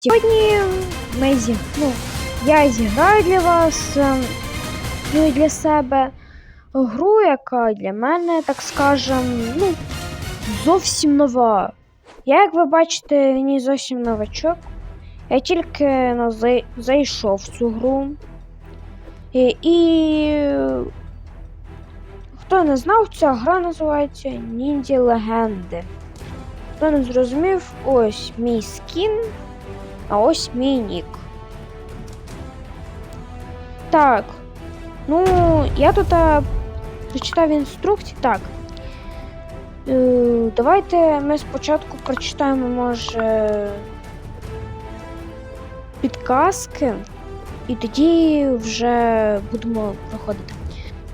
Сьогодні ми зі... ну, я зіграю для вас ем, ну для себе гру, яка для мене, так скажем, ну, зовсім нова. Я, як ви бачите, не зовсім новачок. Я тільки ну, зай- зайшов в цю гру. І, і хто не знав, ця гра називається Ніндзя Легенди. Хто не зрозумів, ось мій скін, а ось мій нік. Так. Ну, я тут а, прочитав інструкції. Так. Е, давайте ми спочатку прочитаємо, може, підказки, і тоді вже будемо проходити.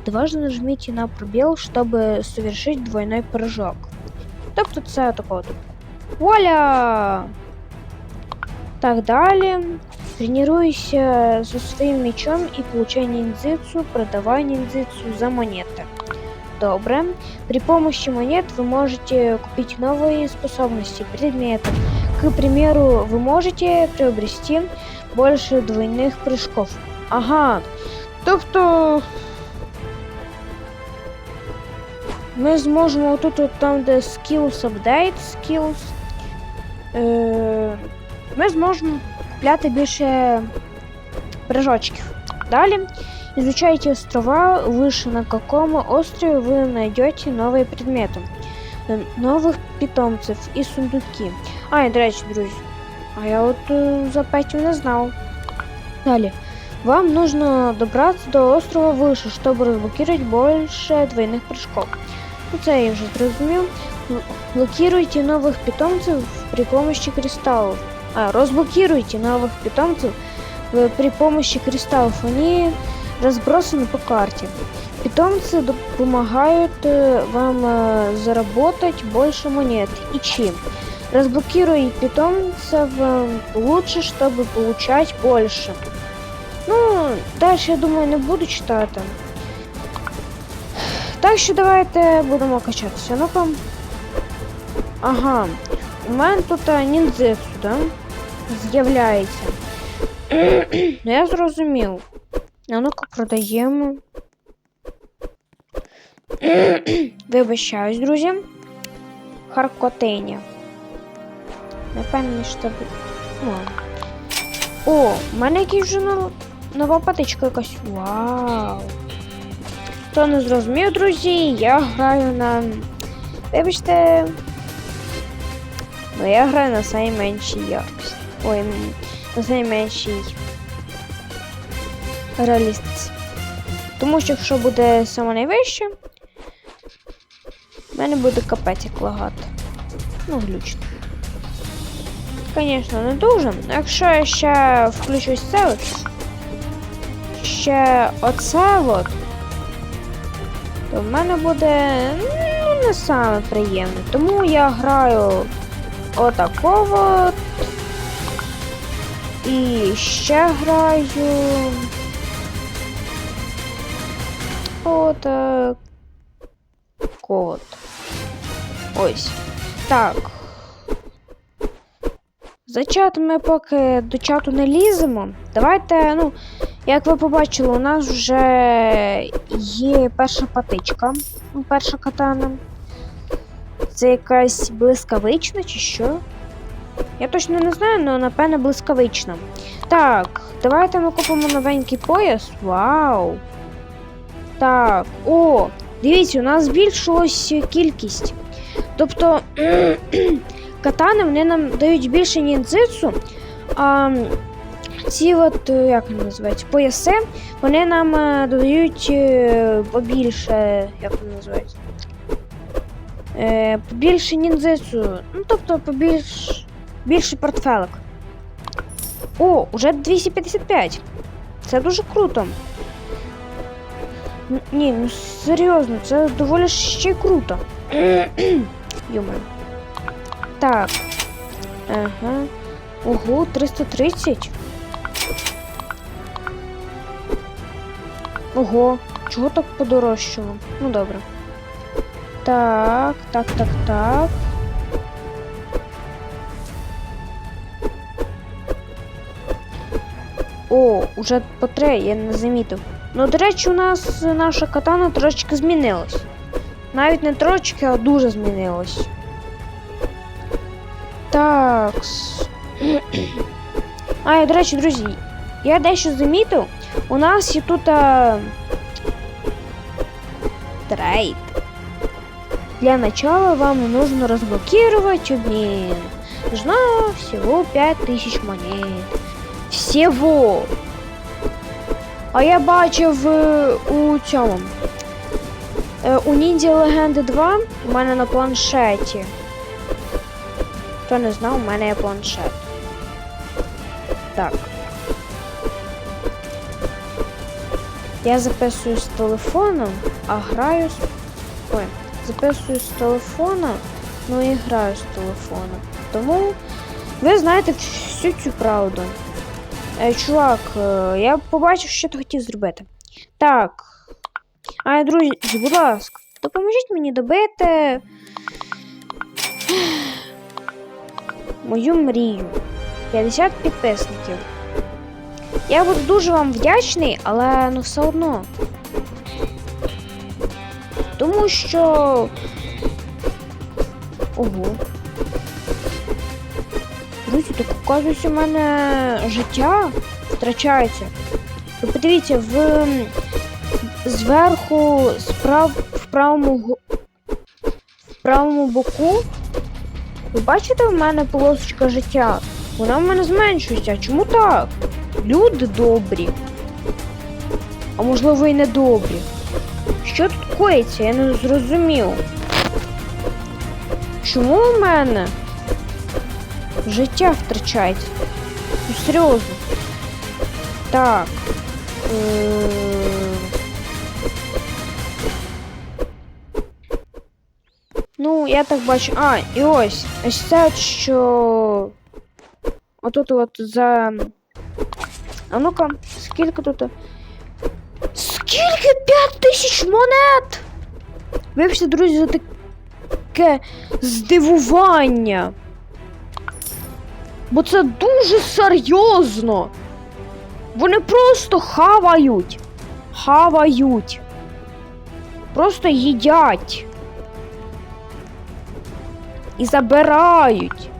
Дважды нажмите на пробел, чтобы совершить двойной прыжок. Тобто це такого типу. Вуаля! Так, далі. Тренируйся со своим мечом и получай ниндзюцу, продавай ниндзюцу за монеты. Добре. При помощи монет вы можете купить новые способности, предметы. К примеру, вы можете приобрести больше двойных прыжков. Ага. Тобто ми зможемо отут, от там, де skills update, skills, е, ми зможемо купляти більше прыжочків. Далі изучайте острова, выше на каком острове вы найдете новые предметы, е, новых питомцев и сундуки. А, і, до речі, друзі, а я от е, за Петю не знав. Далі. Вам нужно добраться до острова выше, чтобы разблокировать больше двойных прыжков. Ну, це я вже зрозумів. Бл- Блокируйте новых питомцев при помощи кристаллов. А, разблокируйте новых питомцев э, при помощи кристаллов. Они разбросаны по карте. Питомцы доп- помогают э, вам э, заработать больше монет и чем. Разблокируй питомцев э, лучше, чтобы получать больше. Ну, дальше, я думаю, не буду читати. Так що давайте будемо качатися. Ну-ка. Ага. У мене тут а, ніндзецу, да? З'являється. ну я зрозумів. А ну-ка продаємо. Вибачаюсь, друзі. Харкотиня. Напевно, що. Ну. О, у мене якась вже нов- нова патичка якась. Вау. Хто не зрозумів, друзі, я граю на. Вибачте. Ну, я граю на найменшій якості. Ой, найменшій реалістиці. Тому що якщо буде саме найвище, в мене буде капець як лагати. Ну, глючно. Звісно, не дуже. Якщо я ще включусь це от, ще оце от, то в мене буде ну, не саме приємне. Тому я граю отакого. І ще граю. От. Ось. Так. За чат ми поки до чату не ліземо. Давайте, ну, як ви побачили, у нас вже є перша патичка. Ну, перша катана. Це якась блискавична чи що? Я точно не знаю, але напевно блискавична. Так, давайте ми купимо новенький пояс. Вау! Так, о! Дивіться, у нас збільшилась кількість. Тобто катани вони нам дають більше ніндзицу, а ці от, е, як вони називаються, пояси, вони нам е, додають е, побільше, як вони називаються? Е, побільше ніндзицу, ну тобто побільш, більше портфелик. О, уже 255. Це дуже круто. Н- Ні, ну серйозно, це доволі ще й круто. Юмор. Так. Ага. Ого, 330. Ого, чого так подорожчало? Ну добре. Так, так, так, так. О, уже по три, я не замітив. Ну, до речі, у нас наша катана трошечки змінилась. Навіть не трошечки, а дуже змінилась. Так. А, і, до речі, друзі, я дещо замітив. У нас є тут а... трейд. Для начала вам нужно разблокировать обмен. Нужно всего 5000 монет. Всего. А я бачив е, у цьому. Е, у Ніндзя Легенди 2 у мене на планшеті. Хто не знав, у мене є планшет. Так. Я записую з телефоном, а граю з. Ой, записую з телефона, ну і граю з телефона. Тому ви знаєте всю цю правду. Е, чувак, е, я побачив, що ти хотів зробити. Так. А, друзі, будь ласка, допоможіть мені добити мою мрію. 50 підписників. Я буду дуже вам вдячний, але ну все одно. Тому що. Ого. Друзі, так оказується, у мене життя втрачається. Ви подивіться, в зверху справ, в правому в правому боку. Ви бачите, в мене полосочка життя? Вона в мене зменшується. Чому так? Люди добрі. А можливо і не добрі. Що тут коїться? Я не зрозумів. Чому в мене життя втрачається? Ну, серйозно. Так. Е, Ну, я так бачу. А, і ось. Ось це, от, що. Отут от за. А ну-ка, скільки тут? Скільки? П'ять тисяч монет! Вибачте, друзі, за таке здивування. Бо це дуже серйозно. Вони просто хавають. Хавають. Просто їдять. І забирають.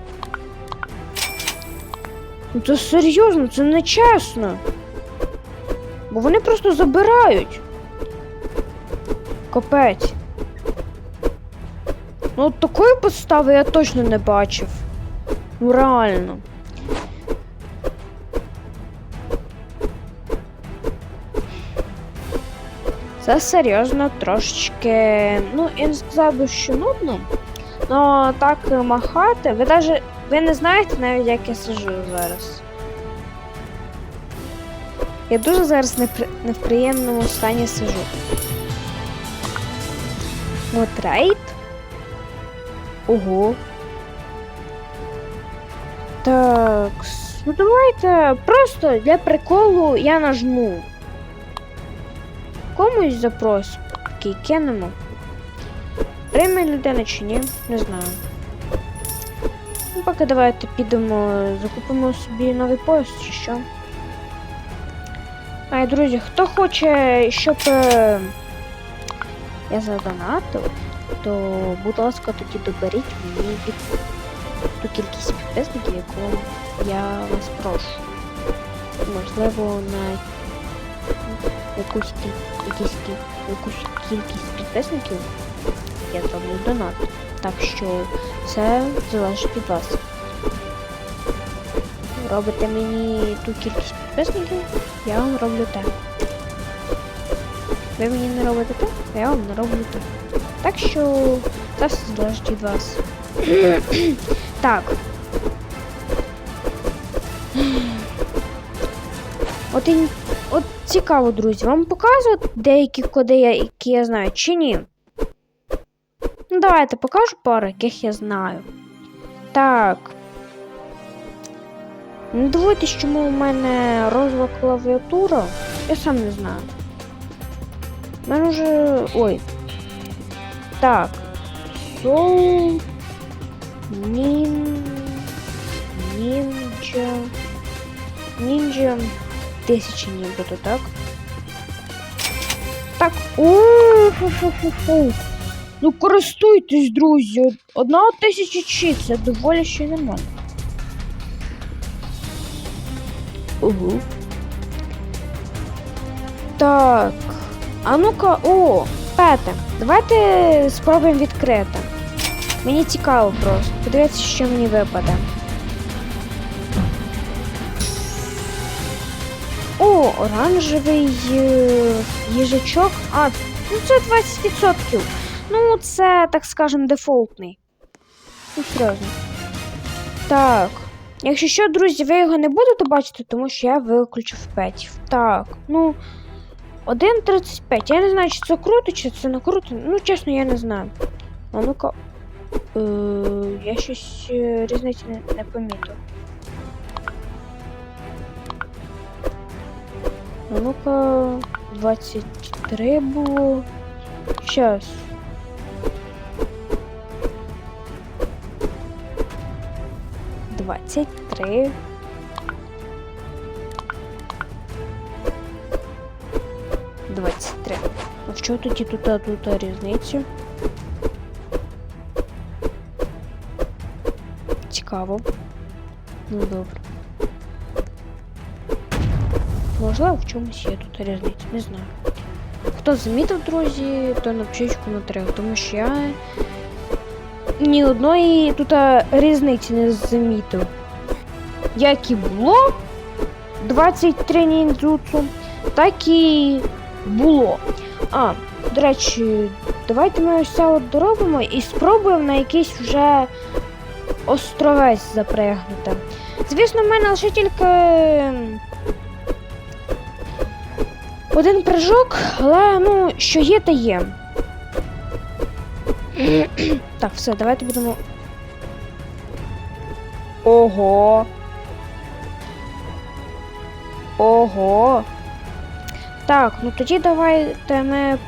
Ну це серйозно, це не чесно. Бо вони просто забирають. Капець. Ну от такої подстави я точно не бачив. Ну реально. Це серйозно трошечки. Ну, я не сказав би, що нудно. Ну так махати. Ви даже. Ви не знаєте навіть, як я сижу зараз. Я дуже зараз не, при... не в приємному стані сижу. От рейд. Ого. Так. Ну давайте просто для приколу я нажму. Комусь запрос. Такий кинемо. Прийме людина чи ні? Не знаю. Ну, поки давайте підемо, закупимо собі новий пояс чи що. А друзі, хто хоче, щоб е, я задонатив, то, будь ласка, тоді доберіть мені від ту кількість підписників, яку я вас прошу. Можливо, на якусь, якісь, якусь кількість підписників я зроблю донат. Так що це залежить від вас. Робите мені ту кількість підписників, я вам роблю те. Ви мені не робите те, я вам не роблю те. Так що це все залежить від вас. Так. От, і, от цікаво, друзі, вам показують деякі коди, які я знаю, чи ні? Ну, давайте покажу пару, яких я знаю. Так. Не дивуйтесь, чому у мене розова клавіатура. Я сам не знаю. У мене вже. Ой. Так. Soul. Нін. Нінджа. Нінджа. тисячі нібито, так? Так. О-фу-фу-фу-фу. Ну користуйтесь, друзі. Одна тисяча чи це доволі ще нормально. Угу. Так. А ну-ка, о, Пете, давайте спробуємо відкрити. Мені цікаво просто. Подивіться, що мені випаде. О, оранжевий е, їжачок. А, ну це 20%. Ну, це, так скажем, дефолтний. Ну, серйозно. Так. Якщо що, друзі, ви його не будете бачити, тому що я виключив петів. Так, ну. 1.35. Я не знаю, чи це круто, чи це не круто. Ну, чесно, я не знаю. А ну-ка. Е, я щось е, різниці не, не помітив. Ну-ка. 23 було. Щас. Двадцять три. Двадцять три. А що тоді тут, тут різниця? Цікаво. Ну добре. Можливо, в чомусь є тут різниця, не знаю. Хто замітив, друзі, то напишіть в коментарях, тому що я ні одної тут різниці не замітив. Як і було 23 ніндзуцу, так і було. А, до речі, давайте ми ось це от доробимо і спробуємо на якийсь вже островець запрягнути. Звісно, в мене лише тільки один прыжок, але ну, що є, то є. так, все, давайте будемо. Ого. Ого. Так, ну тоді давайте ми.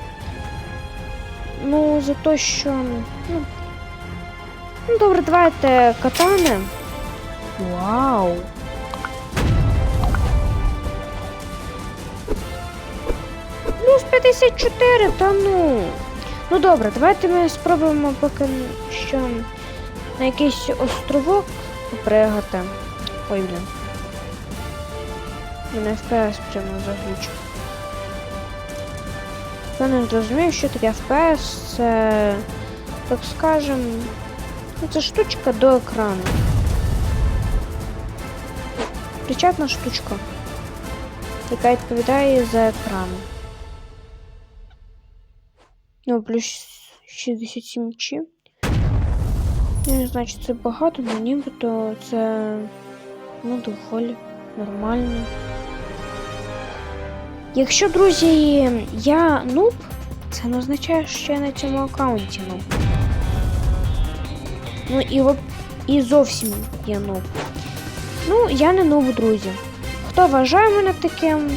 Ну, за те, що. Ну, ну добре, давайте катани. Вау. Плюс 54, та ну. Ну добре, давайте ми спробуємо поки що на якийсь островок попригати. Ой, блін. Мене FPS прямо заглючив. Я не зрозумів, що таке FPS, це, так скажем, ну, це штучка до екрану. Причетна штучка, яка відповідає за екран. Ну, плюс 67 чи. Не знаю, чи це багато, але нібито це ну, доволі нормально. Якщо, друзі, я нуб, це не означає, що я на цьому аккаунті нуб. Ну і, в... і зовсім я нуб. Ну, я не нуб, друзі. Хто вважає мене таким?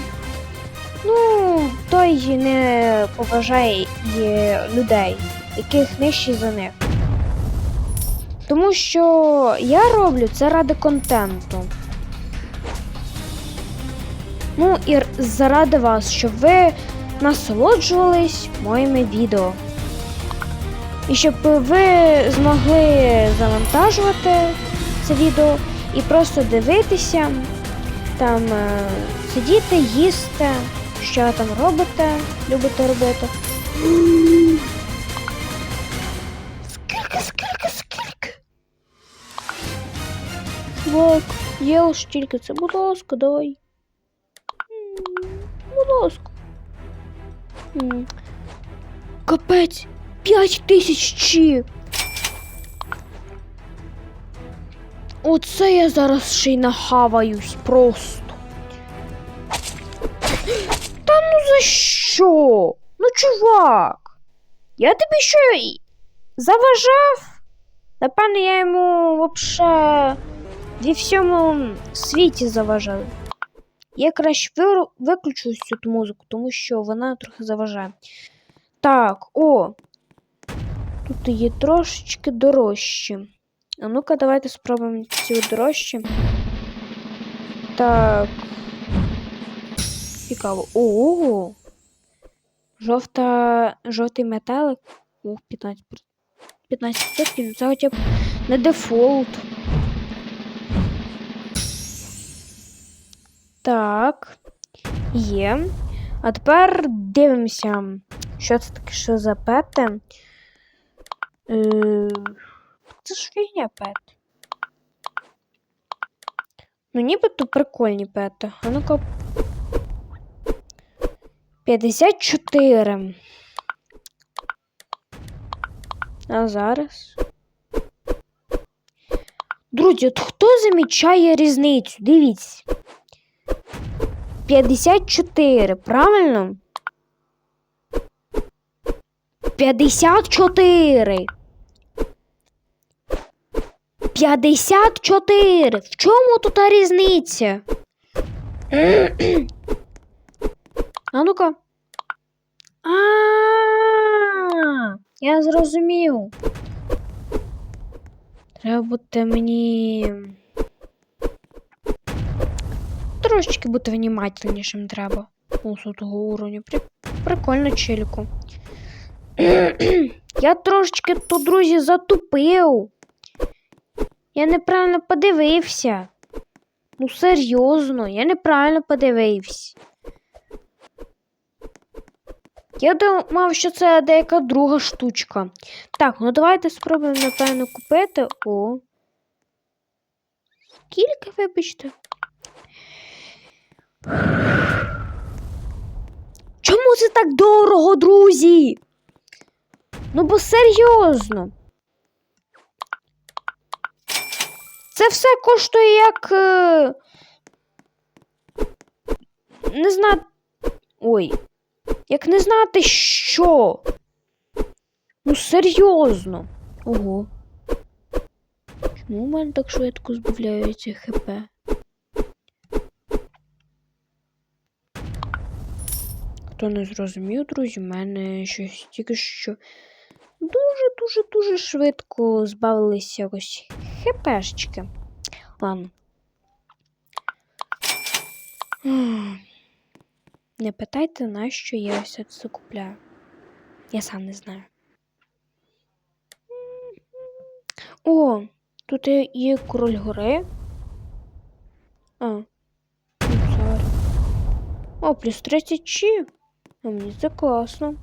Ну, той не поважає людей, яких нижче за них. Тому що я роблю це ради контенту. Ну і заради вас, щоб ви насолоджувались моїми відео. І щоб ви змогли завантажувати це відео і просто дивитися, там е, сидіти, їсти, що там робите, любите робити. Скільки, скільки, скільки? Чувак, є тільки це, будь ласка, давай. Будь ласка. Капець! П'ять тисяч чи. Оце я зараз ще й нахаваюсь просто. Та ну за що? Ну, чувак. Я тобі що заважав? Напевно, я йому вообще зі всьому світі заважаю. Я краще виключу цю музику, тому що вона трохи заважає. Так, о. Тут є трошечки дорожчі. А ну-ка, давайте спробуємо ці дорожчі. Так. Цікаво. Ого! Жовта. Жовтий металик. Ох, 15%. 15%. Ну, Це хоча б не дефолт. Так. Є. А тепер дивимося, що це таке що за пети. Е, Це ж фігня пет. Ну, нібито прикольні пети. А ну-ка. 54. А зараз. Друзі, от хто замічає різницю? Дивіться. 54, правильно? 54. 54. В чому тут різниця? А ну-ка. А, я зрозумів. Треба бути мені. Трошечки бути внимательнішим треба. У сотого уровня. При... Прикольно челіку. я трошечки тут, друзі, затупив. Я неправильно подивився. Ну, серйозно, я неправильно подивився. Я думав, що це деяка друга штучка. Так, ну давайте спробуємо, напевно, купити. О. Скільки, вибачте? Чому це так дорого, друзі? Ну, бо серйозно. Це все коштує як. Е... Не знаю. Ой. Як не знати що. Ну, серйозно. Ого. Чому в мене так швидко збавляється ХП? Хто не зрозумів, друзі, в мене щось тільки що дуже-дуже-дуже швидко збавилися якось хпшечки. Ладно. Не питайте, на що я все це купляю. Я сам не знаю. О, тут є король гори. А, цар. О, плюс 30 чи. А мені це класно.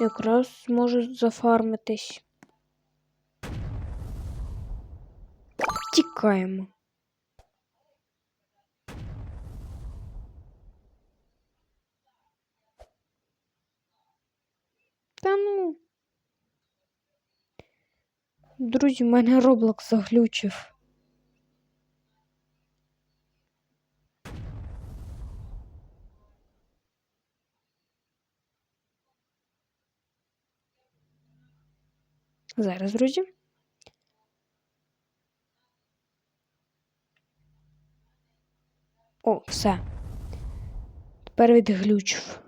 Якраз зможу зафармитись. Тікаємо. Та ну. Друзі, в мене Roblox заглючив. Зараз, друзі. О, все. Тепер відглючив.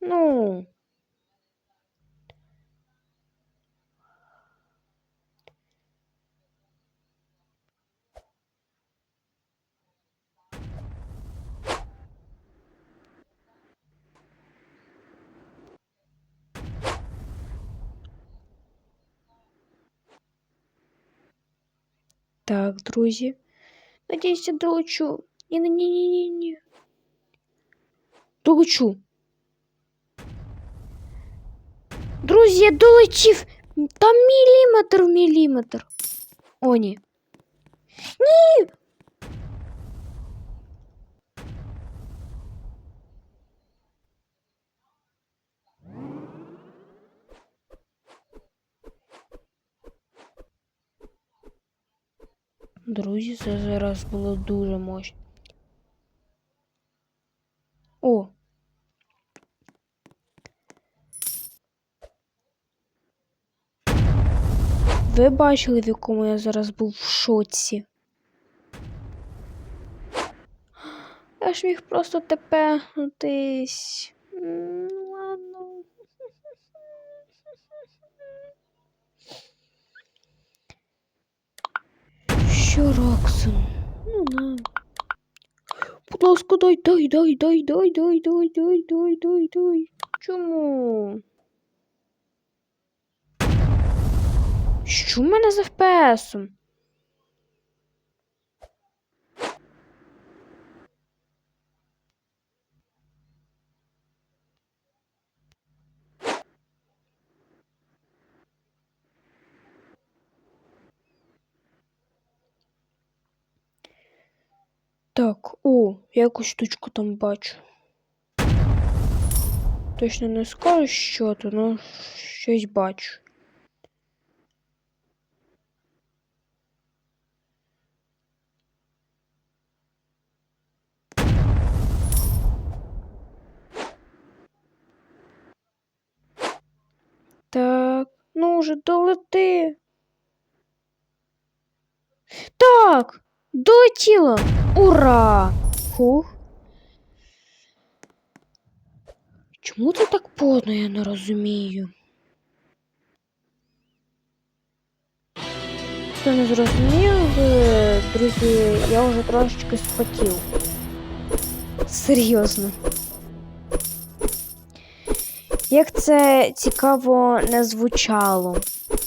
Ну. Так, друзі. Надіюсь, я долечу. Ні, ні, ні, ні, ні, ні. Долечу. Друзі, я долетів. Там міліметр в міліметр. О, ні. Ні. Друзі, це зараз було дуже мощно. О! Ви бачили, в якому я зараз був в шоці? Я ж міг просто тепенутись. М, Ладно. що, Роксон? Ну на. Будь ласка, дай, дай, дай, дай, дай, дай, дай, дай, дай, дай, дай. Чому? Що в мене з FPS-ом? Так, о, якусь штучку там бачу. Точно не скажу, що то, ну щось бачу. Так, ну уже долети. Так, долетіло. Ура! Фух. Чому це так поздно, я не розумію. Хто не зрозумів, друзі, я вже трошечки спотів. Серйозно. Як це цікаво не звучало.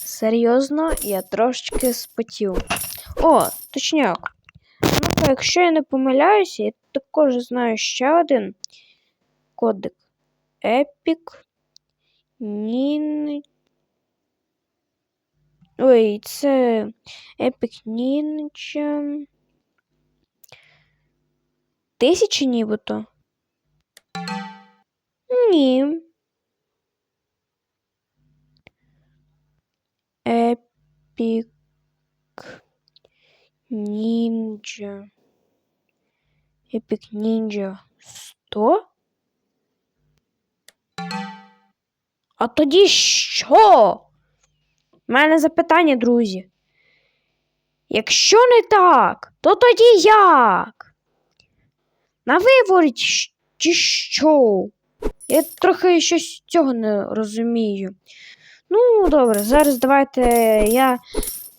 Серйозно, я трошечки спотів. О, точняк. Ну, якщо я не помиляюся, я також знаю ще один кодик. Epic Nin... Ой, це Epic Ninja. Тисячі нібито? Ні. Epic Ninja. Epic Ninja 100? А тоді що? У мене запитання, друзі. Якщо не так, то тоді як? На виворіть чи що? Я трохи щось цього не розумію. Ну, добре, зараз давайте я,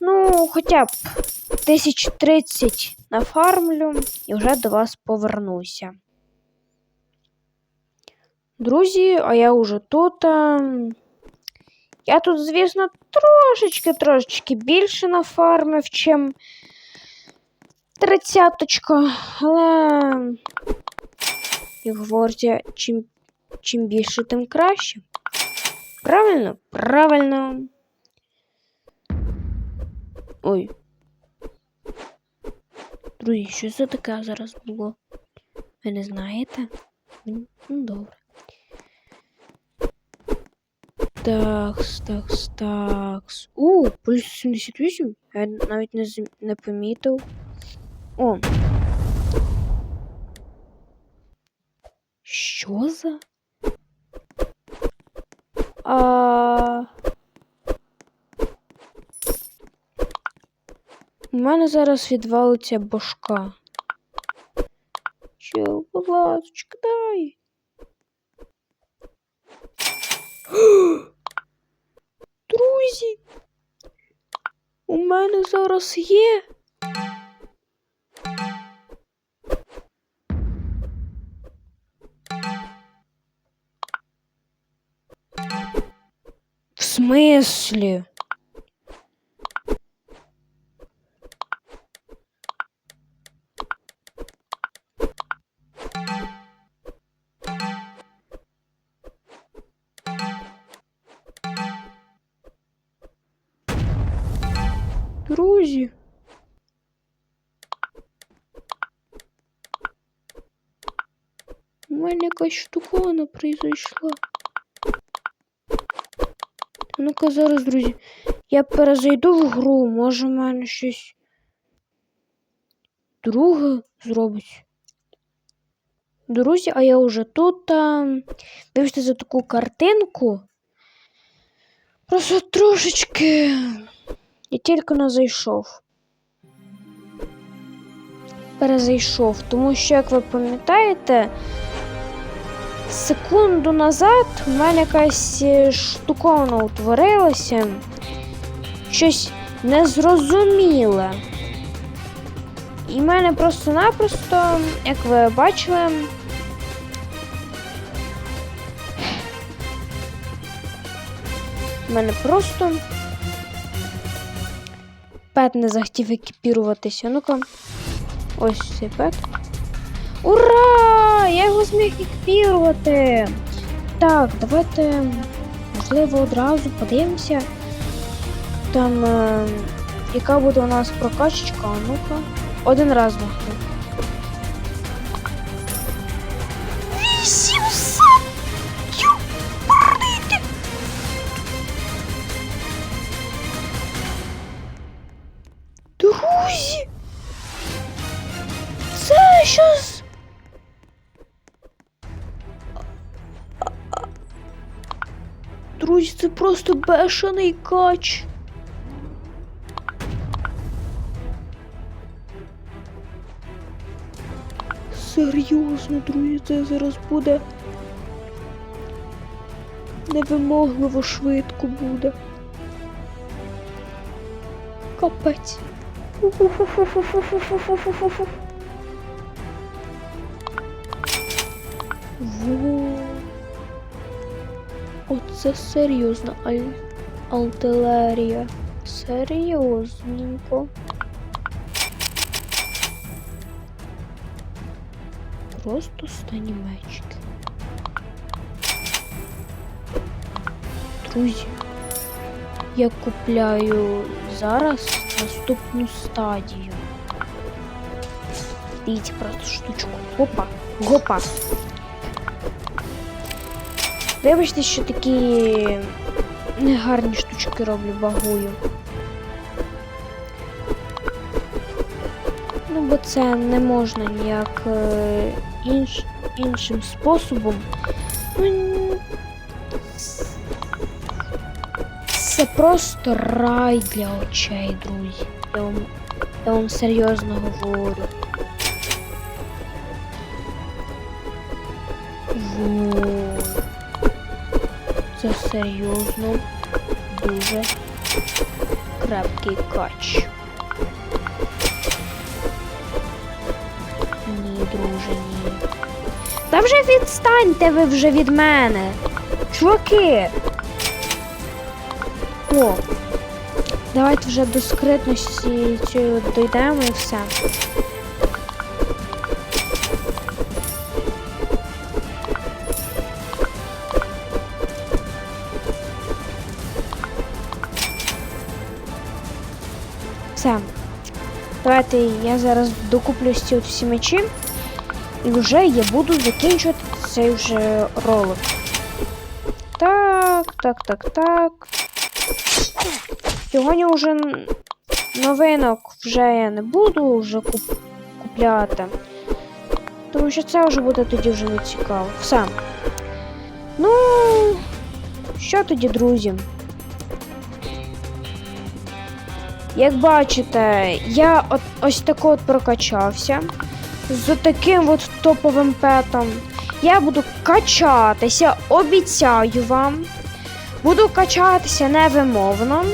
ну, хоча б 1030 нафармлю і вже до вас повернуся. Друзі, а я уже тут. Я тут, звісно, трошечки-трошечки більше нафармив, чим тридцяточка, але, як говорять, чим, чим більше, тим краще. Правильно? Правильно. Ой. Друзі, що це таке зараз було? Ви не знаєте? Ну, добре. Такс, такс, такс. У, плюс 78. Я навіть не, зм- не помітив. О. Що за? А... мене зараз відвалиться башка. Чел, будь ласочка, дай. Друзі, у мене зараз є. В смислі? Якась штуковина произойшла. Ну-ка зараз, друзі. Я перезайду в гру, може в мене щось друге зробить. Друзі, а я вже тут. А... Вибачте за таку картинку. Просто трошечки. Я тільки не зайшов. Перезайшов, тому що, як ви пам'ятаєте, секунду назад в мене якась е, штуковина утворилася. Щось незрозуміле. І в мене просто-напросто, як ви бачили. У мене просто пет не захотів екіпіруватися. Ну-ка. Ось цей пет. Ура! Я його зміг екіпірувати! Так, давайте, можливо, одразу подивимося. Там, е, яка буде у нас прокачечка, ну-ка. Один раз махну. 800! Юпарити! Друзі! Це щось... Друзі, це просто бешений кач. Серйозно, друзі, це зараз буде невимогливо швидко буде. Капець. Оце серйозна аль... артилерія. Серйозненько. Просто стані мечки. Друзі, я купляю зараз наступну стадію. Дивіться просто штучку. Гопа, гопа. Вибачте, що такі негарні штучки роблю, багую. Ну, бо це не можна ніяк е, інш, іншим способом. Ну, це просто рай для очей, друзі. Я вам, я вам серйозно говорю. Серйозно дуже крепкий кач. Ні, друже, ні. Та вже відстаньте ви вже від мене. Чуваки. О. Давайте вже до скритності дійдемо і. Все. Давайте я зараз докуплю ці от всі мечі. І вже я буду закінчувати цей вже ролик. Так, так, так, так. Сьогодні вже новинок вже я не буду вже куп- купляти. Тому що це вже буде тоді вже не цікаво. Все. Ну, що тоді, друзі? Як бачите, я от ось тако от прокачався з таким от топовим петом. Я буду качатися, обіцяю вам. Буду качатися невимовно.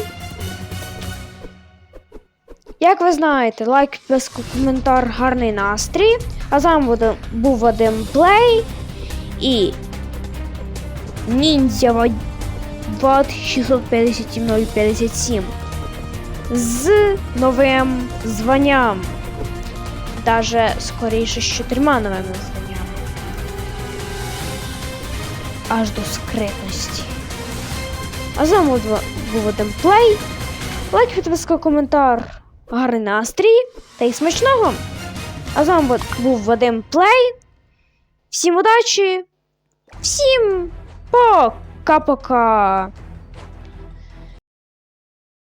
Як ви знаєте, лайк, підписка, коментар, гарний настрій. А з вами був Вадим Плей і Ніндзя Вад 657057 з новим званням. Даже скоріше з чотирма новими званнями. Аж до скритності. А з вами був- один плей. Лайк, підписка, коментар, гарний настрій та й смачного. А з вами був Вадим Плей. Всім удачі! Всім пока-пока!